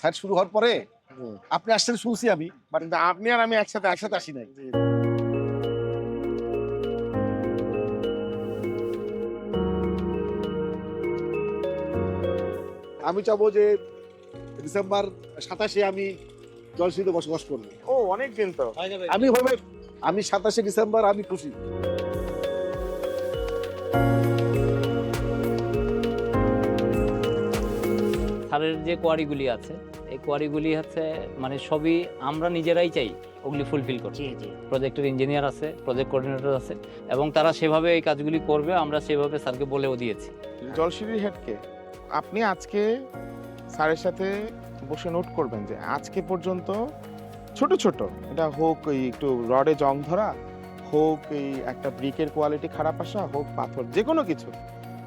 Site শুরু হওয়ার পরে আপনি আসছেন শুনছি আমি বাট আপনি আর আমি একসাথে একসাথে আসি নাই। আমি চাবো যে ডিসেম্বর সাতাশে আমি জলসিতে বসবাস করব। ও অনেক দিন তো। আমি ভাবে আমি সাতাশে ডিসেম্বর আমি খুশি। সারের যে কোয়ারিগুলি আছে এই কোয়ারিগুলি হচ্ছে মানে সবই আমরা নিজেরাই চাই ওগুলি ফুলফিল জি প্রজেক্টের ইঞ্জিনিয়ার আছে প্রজেক্ট কোঅর্ডিনেটর আছে এবং তারা সেভাবে এই কাজগুলি করবে আমরা সেভাবে স্যারকে বলেও দিয়েছি। জলশিরির হেডকে আপনি আজকে স্যারের সাথে বসে নোট করবেন যে আজকে পর্যন্ত ছোট ছোট এটা হোক এই একটু রডে জং ধরা হোক এই একটা ব্রিকের কোয়ালিটি খারাপ আসা হোক পাথর যে কোনো কিছু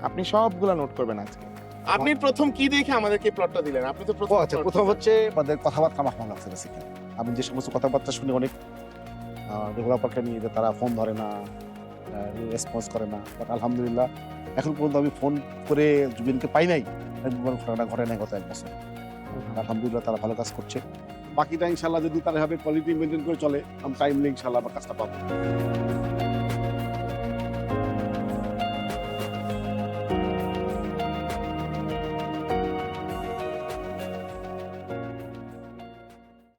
আপনি সবগুলা নোট করবেন আজকে। আপনি প্রথম কি দেখে আমাদেরকে প্লটটা দিলেন? আপনি তো প্রথম আচ্ছা প্রথম হচ্ছে আমাদের কথাবার্তা আমার ভালো লাগছে বেসিক্যালি আমি যে সমস্ত কথাবার্তা শুনে অনেক ডেভেলপারকে নিয়ে যে তারা ফোন ধরে না রেসপন্স করে না। বাট আলহামদুলিল্লাহ এখন পর্যন্ত আমি ফোন করে জুবিনকে পাই নাই। ঘটনা ঘটে নাই গত এক বছর। আলহামদুলিল্লাহ তারা ভালো কাজ করছে। বাকিটা ইনশাল্লাহ যদি তারা এভাবে কোয়ালিটি মেনটেন করে চলে আমি টাইমলি ইনশাল্লাহ আমার কাজটা পাবো।